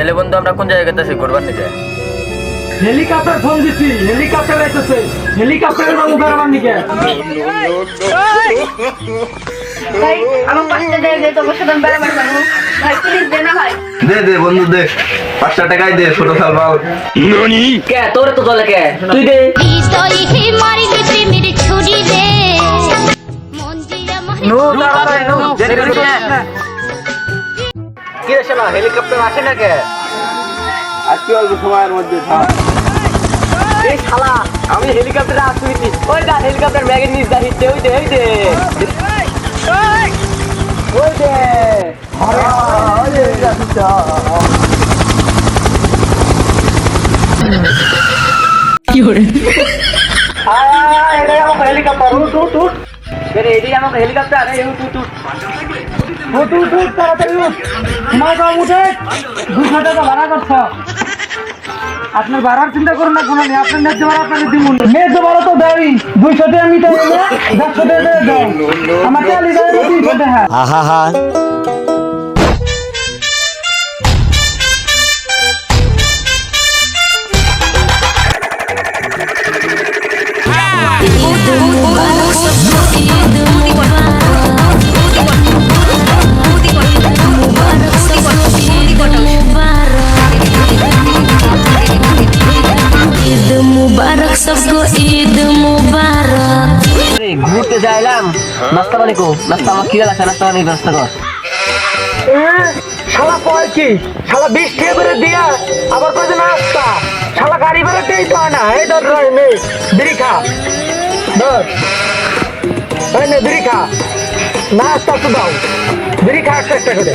তাহলে বন্ধু আমরা কোন জায়গায় আছি? ঘুরবার নিকে হেলিকপ্টার ফোন দিছি হেলিকপ্টার আইতেছে। হেলিকপ্টারের বাবু বেড়াবার নিকে ভাই আমার পাঁচটা দিয়ে দে তোর সাথে বেড়াবার পারব ভাই প্লিজ দে না ভাই। দে দে বন্ধু দে। পাঁচটা টাকাই দে ছোট সাল বাবু কে তোর তো চলে কে? তুই দে। নু নু না। কি রে শালা হেলিকপ্টার আসে না কে আজকে অল্প সময়ের মধ্যে থাক এই শালা আমি হেলিকপ্টারে আসুইছি ওই দা হেলিকপ্টার ব্যাগের নিচ দা হিচ্ছে ওই দে ওই দে। ওই দে। এরে এদিকে আমাকে হেলিকপ্টার উঠ উঠ উঠ। আপনার ভাড়ার চিন্তা করুন না কোনো আপনার ন্যায্য ভাড়া আপনাকে দিব ন্যায্য ভাড়া তো দেয় দুইশো টাকা আমি তো দেড়শো টাকা দিয়ে দাও। আমার চালি তিনশো টাকা। ঈদ মুবারক। ঘুরতে যাইলাম নাস্তা পানি নাস্তা আমার কিরা লাগছে নাস্তা পানি ব্যবস্থা কর। শালা কয় কি? শালা বিশ টাকা করে দিয়া আবার কয়েছে নাস্তা। শালা গাড়ি বেরোতেই তো না এই ধর রয় নে বিড়ি খা। ধর। এই নে বিড়ি নাস্তা তো দাও। বিড়ি খা একটা একটা করে।